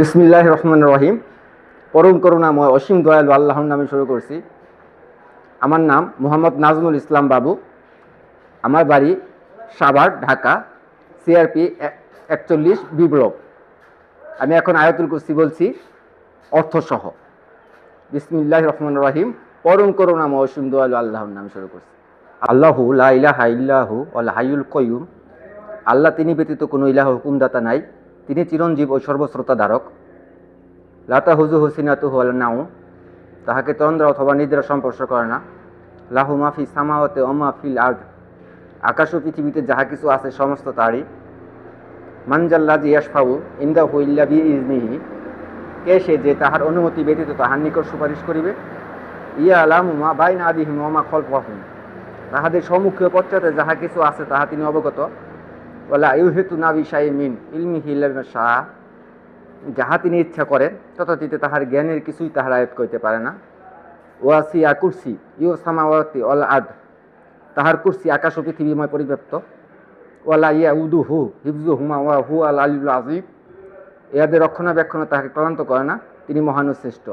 বিসমিল্লাহ রহমান রহিম। পরম করুণাময়, অসীম দয়ালু আল্লাহর নামে শুরু করছি। আমার নাম মোহাম্মদ নাজমুল ইসলাম বাবু। আমার বাড়ি সাভার, ঢাকা সিআরপি একচল্লিশ বি ব্লক। আমি এখন আয়াতুল কুরসি বলছি, অর্থসহ। বিসমিল্লাহ রহমান রহিম, পরম করুণাময়, অসীম দয়ালু আল্লাহর নামে শুরু করছি। আল্লাহু লা ইলাহা ইল্লাহু আল কয়ুম আল্লাহ তিনি ব্যতীত কোনো ইলাহ হুকুমদাতা নাই। তিনি চিরঞ্জীব ও সর্বশ্রোতা ধারক। লাতা হুজু হুসিনাতু হল নাও তাহাকে তন্দ্রা অথবা নিদ্রা সম্পর্শ করে না। লাহু মাফি সামাওয়াতে অমা ফিল আর্দ, আকাশ ও পৃথিবীতে যাহা কিছু আছে সমস্ত তারই মানজাল্লা জিয়াসফাউ ইন্দা হুইল্লা বি ইজনিহি কে সে যে তাহার অনুমতি ব্যতীত তাহার নিকট সুপারিশ করিবে? ইয়া আলামু মা বাইন আদিহিম ওমা খলফাহুম, তাহাদের সম্মুখে পশ্চাতে যাহা কিছু আছে তাহা তিনি অবগত। ওলা ইউহেতু নাবি মিন ইলমি হিলাম শাহ যাহা তিনি ইচ্ছা করেন, তথাতীতে তাহার জ্ঞানের কিছুই তাহার আয়ত করিতে পারে না। ওয়াসি কুরসি ইউ সামাওয়াতি অল আদ তাহার কুরসি আকাশ ও পৃথিবীময় পরিব্যাপ্ত। ওয়ালা ইয়া উদু হু হিফজু হুমা ওয়া হু আল আলিউল আজিব ইহাদের রক্ষণাবেক্ষণ তাহাকে ক্লান্ত করে না। তিনি মহান ও শ্রেষ্ঠ।